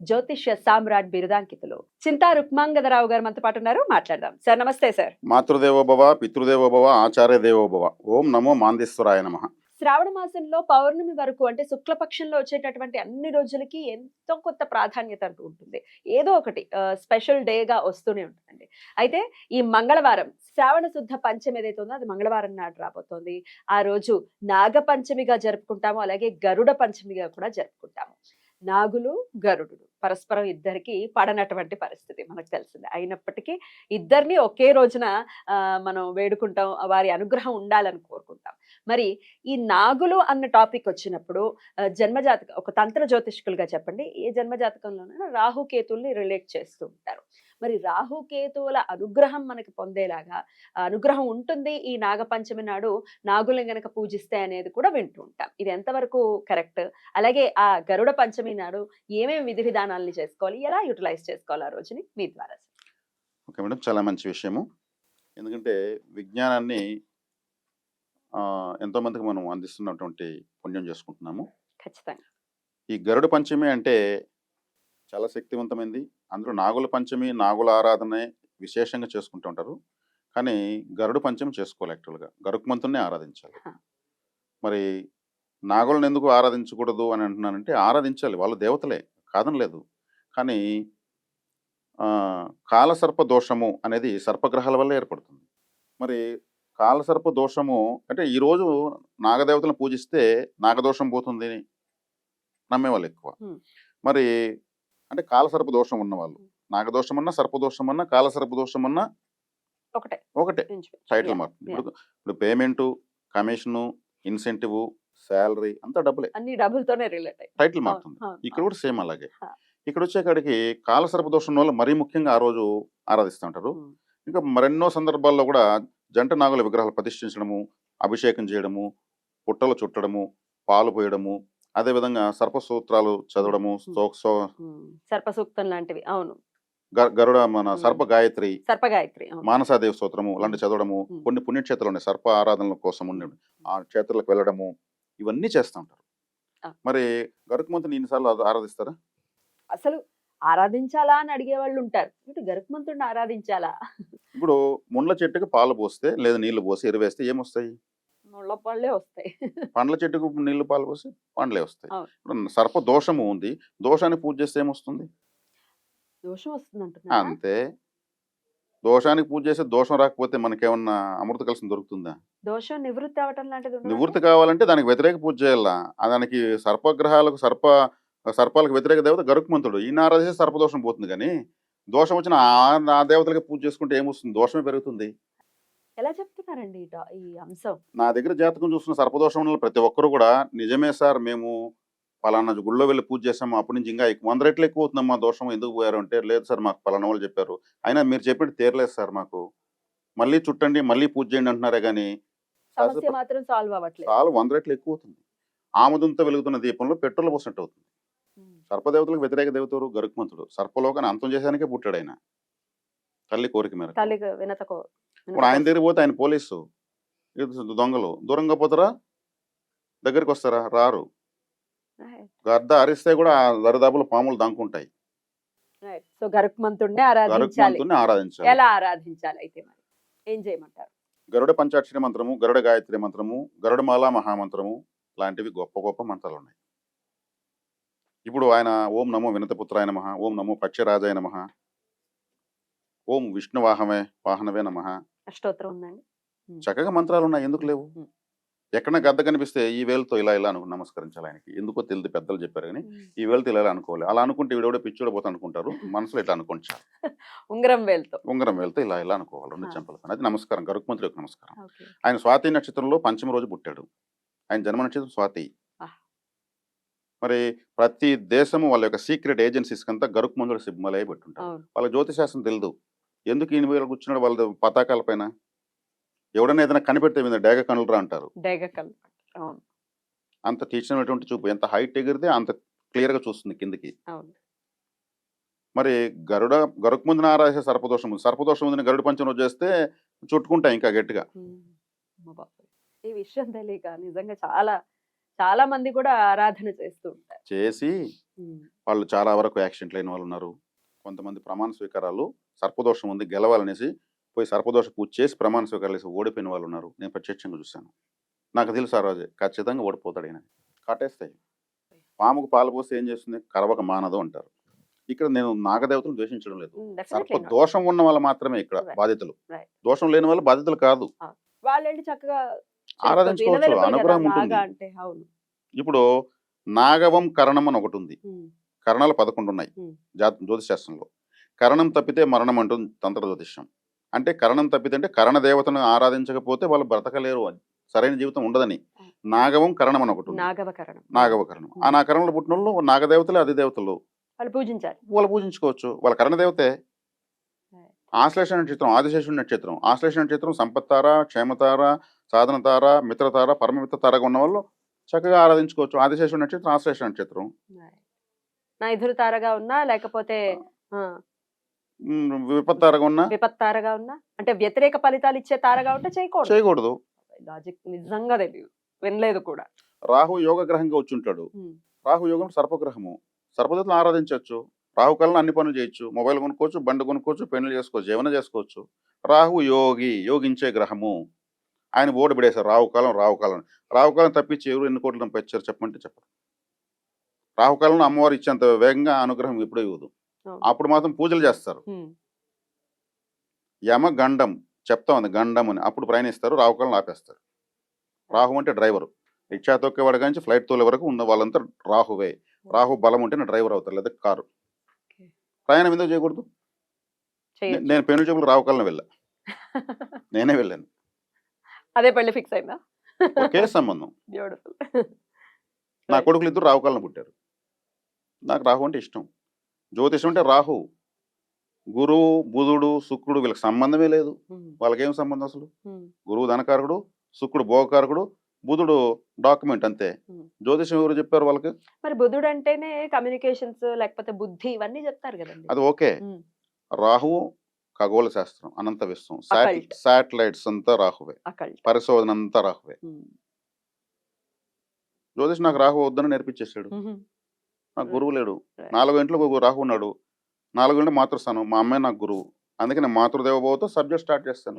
జ్యోతిష్య సామ్రాట్ బిరుదాంకితులు. చింతా రుక్మాంగదరావు గారు మనతో పాటు ఉన్నారు. మాట్లాడదాం. సార్ నమస్తే సార్. మాతృదేవోభవ పితృదేవోభవ ఆచార్య దేవోభవ ఓం నమో మాందేశ్వరాయ నమ. శ్రావణ మాసంలో పౌర్ణమి వరకు అంటే శుక్లపక్షంలో వచ్చేటటువంటి అన్ని రోజులకి ఎంతో కొత్త ప్రాధాన్యత అంటూ ఉంటుంది. ఏదో ఒకటి స్పెషల్ డేగా వస్తూనే ఉంటుందండి. అయితే ఈ మంగళవారం శ్రావణ శుద్ధ పంచమి ఏదైతే ఉందో అది మంగళవారం నాడు రాబోతోంది. ఆ రోజు నాగ పంచమిగా జరుపుకుంటాము అలాగే గరుడ పంచమిగా కూడా జరుపుకుంటాము. నాగులు గరుడు పరస్పరం ఇద్దరికి పడనటువంటి పరిస్థితి మనకు తెలిసింది. అయినప్పటికీ ఇద్దరిని ఒకే రోజున ఆ, మనం వేడుకుంటాం వారి అనుగ్రహం ఉండాలని కోరుకుంటాం. మరి ఈ నాగులు అన్న టాపిక్ వచ్చినప్పుడు జన్మజాతక ఒక తంత్ర జ్యోతిష్కులుగా చెప్పండి. ఏ జన్మజాతకంలోనైనా రాహుకేతుల్ని రిలేట్ చేస్తూ ఉంటారు. మరి రాహుకేతువుల అనుగ్రహం మనకి పొందేలాగా అనుగ్రహం ఉంటుంది ఈ నాగపంచమి నాడు నాగులను గనక పూజిస్తే అనేది కూడా వింటూ ఉంటాం. ఇది ఎంతవరకు కరెక్ట్? అలాగే ఆ గరుడ పంచమి నాడు ఏమేమి విధి విధానాలని చేసుకోవాలి? ఎలా యూటిలైజ్ చేసుకోవాలి ఆ రోజుని? మీ ద్వారా ఓకే మేడం చాలా మంచి విషయము. ఎందుకంటే విజ్ఞానాన్ని ఆ, ఎంతో మందికి మనం అందిస్తున్నటువంటి పుణ్యం చేసుకుంటున్నాము. ఖచ్చితంగా. ఈ గరుడ పంచమి అంటే చాలా శక్తివంతమైంది. అందులో నాగుల పంచమి నాగుల ఆరాధనే విశేషంగా చేసుకుంటూ ఉంటారు. కానీ గరుడ పంచమి చేసుకోవాలి యాక్చువల్గా. గరుక్మంతుని ఆరాధించాలి. మరి నాగులను ఎందుకు ఆరాధించకూడదు అని అంటున్నానంటే ఆరాధించాలి. వాళ్ళు దేవతలే కాదనలేదు కానీ కాలసర్ప దోషము అనేది సర్పగ్రహాల వల్ల ఏర్పడుతుంది. మరి కాలసర్ప దోషము అంటే ఈరోజు నాగదేవతలను పూజిస్తే నాగదోషం పోతుంది నమ్మేవాళ్ళు ఎక్కువ. మరి అంటే కాలసర్ప దోషం ఉన్నవాళ్ళు. నాగదోషం అన్నా సర్పదోషం అన్నా కాలసర్ప దోషం అన్నా ఒకటే ఒకటే. టైటిల్ మారుతుంది ఇప్పుడు ఇప్పుడు పేమెంట్ కమిషను ఇన్సెంటివ్ శాలరీ అంతా డబ్బులే. అన్ని డబ్బులతోనే రిలేట్ అయ్యి టైటిల్ మారుతుంది ఇక్కడ కూడా సేమ్ అలాగే. ఇక్కడ వచ్చేకాడికి కాలసర్ప దోషం వల్ల మరీ ముఖ్యంగా ఆ రోజు ఆరాధిస్తుంటారు ఉమ్. ఇంకా మరెన్నో సందర్భాల్లో కూడా జంట నాగుల విగ్రహాలు ప్రతిష్ఠించడము అభిషేకం చేయడము పుట్టలు చుట్టడము పాలు పోయడము అదేవిధంగా సర్పసూత్రాలు చదవడము. సర్పసూక్తం లాంటివి. అవును. గరుడ మన. సర్ప గాయత్రి సర్పగాయత్రి అవును. మానసాదేవి స్తోత్రము లాంటి చదవడము. కొన్ని పుణ్యక్షేత్రాలు ఉన్నాయి. సర్ప ఆరాధనల కోసం ఉండి ఆ క్షేత్రాలకు వెళ్ళడము ఇవన్నీ చేస్తూ ఉంటారు. మరి గరుకుమంతుని ఎన్నిసార్లు ఆరాధిస్తారా? అసలు ఆరాధించాలా అని అడిగే వాళ్ళు ఉంటారు ఇటు గరుత్మంతుడిని ఆరాధించాలా? ఇప్పుడు ముండ్ల చెట్టుకి పాలు పోస్తే లేదా నీళ్ళు పోసి ఎరువేస్తే ఏమొస్తాయి? ముళ్ళ పళ్ళే వస్తాయి. పండ్ల చెట్టుకు నీళ్ళు పాలు పోసి పండ్లే వస్తాయి. సర్ప దోషము ఉంది. దోషాన్ని పూజ చేస్తే ఏమొస్తుంది? దోషం వస్తుంది అంతే. దోషానికి పూజ చేస్తే దోషం రాకపోతే మనకేమన్నా అమృత కలసం దొరుకుతుందా? దోషం నివృత్తి అవటం లాంటిది? నివృత్తి కావాలంటే దానికి వ్యతిరేక పూజ చేయాలా? దానికి సర్పగ్రహాలకు సర్ప సర్పాలకు వ్యతిరేక దేవత గరుక్మంతుడు. ఈయన ఆరాధిస్తే సర్పదోషం పోతుంది కానీ దోషం వచ్చిన ఆ- ఆ దేవతలకి పూజ చేసుకుంటే ఏమొస్తుంది? దోషమే పెరుగుతుంది. ఎలా చెప్తున్నారండి ఈ అంశం? నా దగ్గర జాతకం చూస్తున్న సర్పదోషం ప్రతి ఒక్కరు కూడా నిజమే సార్ మేము పలానా గుళ్ళో వెళ్ళి పూజ చేసాము అప్పటి నుంచి ఇంకా ఎక్కువ వంద రెట్లు ఎక్కువ అవుతుందమ్మా దోషం ఎందుకు పోయారు అంటే లేదు సార్ మాకు పలానా వాళ్ళు చెప్పారు. అయినా మీరు చెప్పినట్టు తీరలేదు సార్ మాకు. మళ్ళీ చుట్టండి మళ్ళీ పూజ చేయండి అంటున్నారే కానీ సమస్య మాత్రం సాల్వ్ అవ్వట్లేదు. చాలా వంద రెట్లు ఎక్కువ అవుతుంది. ఆముదంతో వెలుగుతున్న దీపంలో పెట్రోల్ పోసినట్టు అవుతుంది. సర్పదేవతలకు వ్యతిరేక దేవతలు గరుక్మంతుడు. సర్పలోకాన్ని అంతం చేసానికే పుట్టాడు ఆయన. తల్లి కోరిక మేరకు. తల్లి వినతకో ఇప్పుడు ఆయన దగ్గర పోతే ఆయన పోలీసు. దొంగలు. దూరంగా పోతారా? దగ్గరికి వస్తారా? రారు. గద్ద అరిస్తే కూడా దరిదాపులు పాములు దంకుంటాయి. సో ఆరాధించాలి. గరుక్మంతుని ఆరాధించాలి. ఎలా ఆరాధించాలి అయితే మరి? ఏం చేయమంటారు? గరుడ పంచాక్షరి మంత్రము గరుడ గాయత్రి మంత్రము గరుడమాల మహామంత్రము లాంటివి గొప్ప గొప్ప మంత్రాలు ఉన్నాయి ఇప్పుడు ఆయన ఓం నమో వినతపుత్రాయ నమ ఓం నమో పక్షరాజాయ నమ ఓం విష్ణువాహమే వాహనవే నమ. అష్టోత్తరం ఉందండి చక్కగా మంత్రాలు ఉన్నాయి ఎందుకు లేవు. ఎక్కడ గద్ద కనిపిస్తే ఈ వేలుతో ఇలా ఇలా అను నమస్కరించాలి ఆయనకి. ఎందుకో తెలియదు పెద్దలు చెప్పారు కానీ ఈ వేలుతో ఇలా అనుకోవాలి. అలా అనుకుంటే వీడెవడో పిచ్చోడ పోతా అనుకుంటారు. మనసులో ఇట్లా అనుకోండి చాలు ఉంగరం వేలుతో. ఉంగరం వెళ్తే ఇలా ఇలా అనుకోవాలి. రెండు. చెంపల పైన. అది నమస్కారం గరుక్మంత్రి యొక్క నమస్కారం. ఆయన స్వాతి నక్షత్రంలో పంచమ రోజు పుట్టాడు. ఆయన జన్మ నక్షత్రం స్వాతి. మరి ప్రతి దేశము వాళ్ళ యొక్క సీక్రెట్ ఏజెన్సీస్ కంతా గరుక్ సిమ్మలై పెట్టుంటారు. వాళ్ళ జ్యోతిశాస్త్రం తెలియదు ఎందుకు ఈయన వీళ్ళు కూర్చున్నాడు వాళ్ళ పతాకాల పైన? ఎవడైనా ఏదైనా కనిపెడితే మీద డేగ కనులరా అంటారు. అంత తీసినటువంటి చూపు. ఎంత హైట్ ఎగిరితే అంత క్లియర్గా చూస్తుంది కిందికి. మరి గరుడ గరుకు ముందున ఆరాధే సర్పదోషం ఉంది. సర్పదోషం ముందున గరుడు పంచం రోజు చేస్తే చుట్టుకుంటాయి ఇంకా గట్టిగా. ఈ విషయం తెలియక నిజంగా చాలా చాలా మంది కూడా ఆరాధన చేస్తూ ఉంటారు. చేసి. వాళ్ళు చాలా వరకు యాక్సిడెంట్లు అయిన వాళ్ళు ఉన్నారు. కొంతమంది ప్రమాణ స్వీకారాలు సర్పదోషం ఉంది గెలవాలనేసి పోయి సర్పదోష పూజ చేసి ప్రమాణ స్వీకారాలు ఓడిపోయిన వాళ్ళు ఉన్నారు. నేను ప్రత్యక్షంగా చూశాను. నాకు తెలుసు ఆ రోజే. ఖచ్చితంగా ఓడిపోతాడు ఆయన కాటేస్తాయి. పాముకు పాలు పోస్తే ఏం చేస్తుంది? కరవక మానదు అంటారు. ఇక్కడ నేను నాగదేవతను ద్వేషించడం లేదు. సర్ప. దోషం ఉన్న వాళ్ళు మాత్రమే ఇక్కడ. బాధితులు. దోషం లేని వాళ్ళు బాధితులు కాదు. చక్కగా ఆరాధించుకోవచ్చు, అనుగ్రహం ఉంటుంది. ఇప్పుడు నాగవం కరణం అని ఒకటి ఉంది. కరణాలు పదకొండు ఉన్నాయి. Hmm. జా జ్యోతిశాస్త్రంలో కరణం తప్పితే మరణం అంటుంది తంత్ర జ్యోతిష్యం అంటే కరణం తప్పితే అంటే కరణ దేవతను ఆరాధించకపోతే వాళ్ళు బ్రతకలేరు. సరైన జీవితం ఉండదని. నాగవం కరణం అని ఒకటి నాగవ కరణం. ఆ నా కరణంలో పుట్టిన వాళ్ళు నాగదేవతలే అతి దేవతలు వాళ్ళు పూజించాలి వాళ్ళు పూజించుకోవచ్చు. వాళ్ళ కరణ దేవతే. ఆశ్లేష నక్షత్రం ఆదిశేషుడి నక్షత్రం. ఆశ్లేష నక్షత్రం సంపత్తార క్షేమతార సాధన తార మిత్రతార పరమమిత్ర తారగా ఉన్న వాళ్ళు చక్కగా ఆరాధించుకోవచ్చు. ఆదిశేషుడి నక్షత్రం ఆశ్లేష నక్షత్రం. నా ఎదురు తారగా ఉన్నా లేకపోతే విపత్తారగా ఉన్న? విపత్ తారగా ఉన్నా? అంటే వ్యతిరేక ఫలితాలు ఇచ్చే తారగా ఉంటే చేయకూడదు. చేయకూడదు. లాజిక్ నిజంగా తెలియదు వినలేదు కూడా. రాహు యోగ గ్రహంగా వచ్చి ఉంటాడు. రాహు యోగం సర్పగ్రహము. సర్పదత్తులు ఆరాధించవచ్చు. రాహు కాలంలో అన్ని పనులు చేయొచ్చు. మొబైల్ కొనుక్కోవచ్చు బండి కొనుక్కోవచ్చు పెళ్ళి చేసుకోవచ్చు ఏమైనా చేసుకోవచ్చు. రాహు యోగి యోగించే గ్రహము. ఆయన బోర్డు పెడేశారు. రాహు కాలం రాహు కాలం. రాహు కాలం తప్పించి ఎవరు ఎన్ని కోట్లు సంపాదించారు చెప్పమంటే చెప్పరు. రాహు కాలంలో అమ్మవారు ఇచ్చేంత వేగంగా అనుగ్రహం ఎప్పుడూ ఇవ్వదు. అప్పుడు మాత్రం పూజలు చేస్తారు. యమ గండం చెప్తా ఉంది గండం అని. అప్పుడు ప్రయాణిస్తారు రాహు కాలం ఆపేస్తారు. రాహు అంటే డ్రైవరు. రిక్షా తొక్కేవాడు కానీ ఫ్లైట్ తోలే వరకు ఉన్న వాళ్ళంతా రాహువే. రాహు బలం ఉంటే డ్రైవర్ అవుతారు లేదా కారు. ప్రయాణం ఎందుకు చేయకూడదు. నేను పెను చెప్పులు రావు కాలం వెళ్ళా. నేనే వెళ్ళాను. అదే పెళ్ళి ఫిక్స్ అయిందా? ఒకే సంబంధం. బ్యూటిఫుల్. నా కొడుకులు ఇద్దరు రావు కాలం పుట్టారు. నాకు రాహు అంటే ఇష్టం. జ్యోతిషం అంటే రాహు. గురువు బుధుడు శుక్రుడు వీళ్ళకి సంబంధమే లేదు. వాళ్ళకేం సంబంధం అసలు? గురువు ధనకారకుడు శుక్రుడు భోగకారకుడు బుధుడు డాక్యుమెంట్ అంతే. జ్యోతిషం ఎవరు చెప్పారు వాళ్ళకి? మరి బుధుడు అంటేనే కమ్యూనికేషన్స్ లేకపోతే బుద్ధి ఇవన్నీ చెప్తారు కదండి. అది ఓకే. రాహువు ఖగోళ శాస్త్రం అనంత విశ్వం. శాటిలైట్స్ అంతా రాహువే. పరిశోధన అంతా రాహువే. జ్యోతిష్ నాకు రాహు వద్దని నేర్పించేసాడు. నాకు గురువు లేడు. నాలుగు ఒక రాహు ఉన్నాడు నాలుగు గంటలు మాతృస్థానం మా అమ్మాయి నాకు గురువు అందుకే నేను మాతృదేవభావతో సబ్జెక్ట్ స్టార్ట్ చేస్తాను.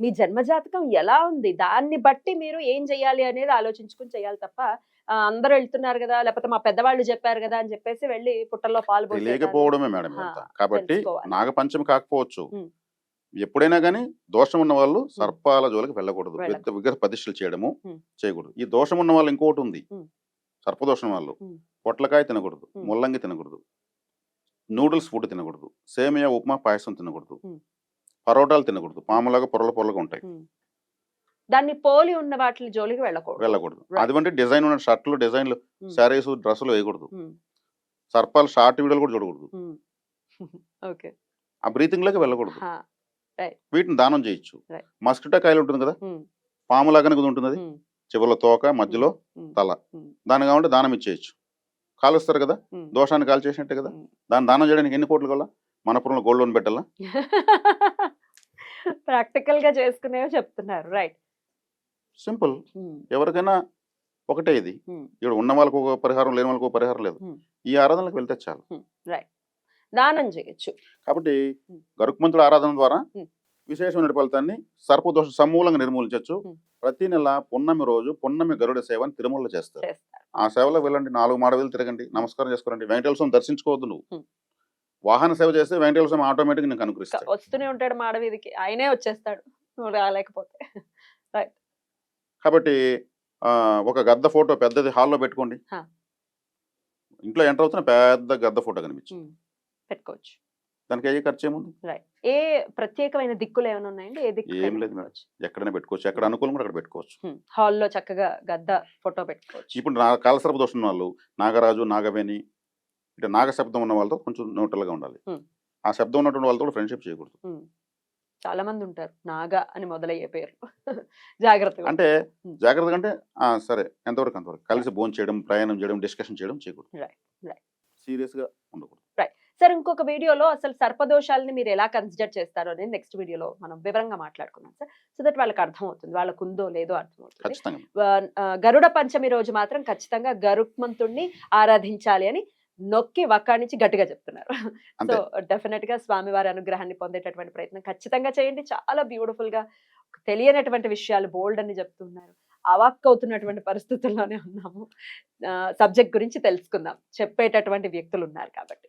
మీ జన్మజాతకం ఎలా ఉంది దాన్ని బట్టి మీరు ఏం చేయాలి అనేది ఆలోచించుకుని చేయాలి తప్ప అందరూ వెళ్తున్నారు కదా లేకపోతే మా పెద్దవాళ్ళు చెప్పారు కదా అని చెప్పేసి వెళ్ళి పుట్టల్లో పాలు. తెలియకపోవడమే మేడం కాబట్టి. నాగపంచమి కాకపోవచ్చు. ఎప్పుడైనా కానీ దోషం ఉన్న వాళ్ళు సర్పాల జోలికి వెళ్ళకూడదు. విగ్రహ- ప్రతిష్టలు చేయడము. చేయకూడదు ఈ దోషం ఉన్న వాళ్ళు ఇంకోటి ఉంది. సర్పదోషం వాళ్ళు. పొట్లకాయ తినకూడదు. ముల్లంగి తినకూడదు నూడిల్స్ ఫుడ్ తినకూడదు సేమియా ఉప్మా పాయసం తినకూడదు. పరోటాలు తినకూడదు పాములాగా పొరల పొరలుగా ఉంటాయి. దాన్ని పోలి ఉన్న వాటి జోలికి వెళ్ళకూడదు వెళ్ళకూడదు. అటువంటి డిజైన్ ఉన్న షర్ట్లు డిజైన్లు. శారీస్ డ్రెస్సులు వేయకూడదు. సర్పాలు షార్ట్ వీడియోలు కూడా చూడకూడదు. ఓకే ఆ బ్రీతింగ్లోకి వెళ్ళకూడదు. వీటిని దానం చేయొచ్చు. మస్కిటో కాయలు ఉంటుంది కదా ఉమ్. పాములాగానే కూడా ఉంటుంది అది. చివరిలో తోక మధ్యలో. తల. దాని కావాలంటే దానం ఇచ్చేయచ్చు కాలుస్తారు కదా. దోషాన్ని కాల్ చేసినట్టే కదా. దాన్ని దానం చేయడానికి ఎన్ని కోట్లు కల్లా మనపురంలో గోల్డ్ లోన్ పెట్టాలా? ప్రాక్టికల్గా చేసుకునేవి చెప్తున్నారు. రైట్ సింపుల్ ఎవరికైనా ఒకటే ఇది. ఇక్కడ ఉన్న వాళ్ళకు ఒక పరిహారం లేని వాళ్ళకి ఒక పరిహారం లేదు. ఈ ఆరాధనలకు వెళ్తే చాలు. రైట్ దానం చేయొచ్చు. కాబట్టి. గరుకుమంతుల ఆరాధన ద్వారా. విశేషమైన ఫలితాన్ని సర్పదోష సమూలంగా నిర్మూలించవచ్చు. ప్రతి నెల పున్నమి రోజు పున్నమి గరుడ సేవని తిరుమలలో చేస్తారు. ఆ సేవలో వెళ్ళండి నాలుగు మాడవేలు తిరగండి నమస్కారం చేసుకోరండి. వెంకటేశ్వర స్వామి దర్శించుకోవద్దు నువ్వు. వాహన సేవ చేస్తే వెంకటేశ్వర స్వామి ఆటోమేటిక్ నీకు అనుగ్రహిస్తాడు. వస్తూనే ఉంటాడు మాడవీధికి. ఆయనే వచ్చేస్తాడు. నువ్వు రాలేకపోతే. కాబట్టి ఒక గద్ద ఫోటో పెద్దది హాల్లో పెట్టుకోండి. ఇంట్లో ఎంటర్ అవుతున్న పెద్ద గద్ద ఫోటో కనిపించింది. పెట్టుకోవచ్చు. దానికి ఏ ఖర్చు ఏముంది? రైట్. ఏ ప్రత్యేకమైన దిక్కులు ఏమైనా ఉన్నాయండి? ఏ దిక్కు ఏం లేదు మేడం. ఎక్కడైనా పెట్టుకోవచ్చు. ఎక్కడ అనుకూలం కూడా అక్కడ పెట్టుకోవచ్చు. హాల్లో చక్కగా గద్ద ఫోటో పెట్టుకోవచ్చు. ఇప్పుడు నా కాలసర్ప దోషం ఉన్న వాళ్ళు నాగరాజు నాగవేణి ఇట్లా నాగ శబ్దం ఉన్న వాళ్ళతో కొంచెం న్యూట్రల్గా ఉండాలి. ఆ శబ్దం ఉన్నటువంటి వాళ్ళతో ఫ్రెండ్షిప్ చేయకూడదు. చాలా మంది ఉంటారు. నాగా అని మొదలయ్యే పేరు జాగ్రత్తగా అంటే. జాగ్రత్తగా అంటే సరే ఎంతవరకు అంతవరకు? కలిసి భోజనం చేయడం ప్రయాణం చేయడం డిస్కషన్ చేయడం చేయకూడదు. Right, right. సీరియస్గా ఉండకూడదు. సార్ ఇంకొక వీడియోలో అసలు సర్పదోషాలని మీరు ఎలా కన్సిడర్ చేస్తారో అనేది నెక్స్ట్ వీడియోలో మనం వివరంగా మాట్లాడుకున్నాం సార్. సో దట్ వాళ్ళకి అర్థమవుతుంది వాళ్ళకు ఉందో లేదో అర్థమవుతుంది. గరుడ పంచమి రోజు మాత్రం ఖచ్చితంగా గరుత్మంతుణ్ణి ఆరాధించాలి అని నొక్కి వక్కానించి గట్టిగా చెప్తున్నారు. సో డెఫినెట్గా స్వామివారి అనుగ్రహాన్ని పొందేటటువంటి ప్రయత్నం ఖచ్చితంగా చేయండి. చాలా బ్యూటిఫుల్గా తెలియనటువంటి విషయాలు బోల్డ్ అని చెప్తున్నారు. అవాక్ అవుతున్నటువంటి పరిస్థితుల్లోనే ఉన్నాము. సబ్జెక్ట్ గురించి తెలుసుకుందాం. చెప్పేటటువంటి వ్యక్తులు ఉన్నారు కాబట్టి.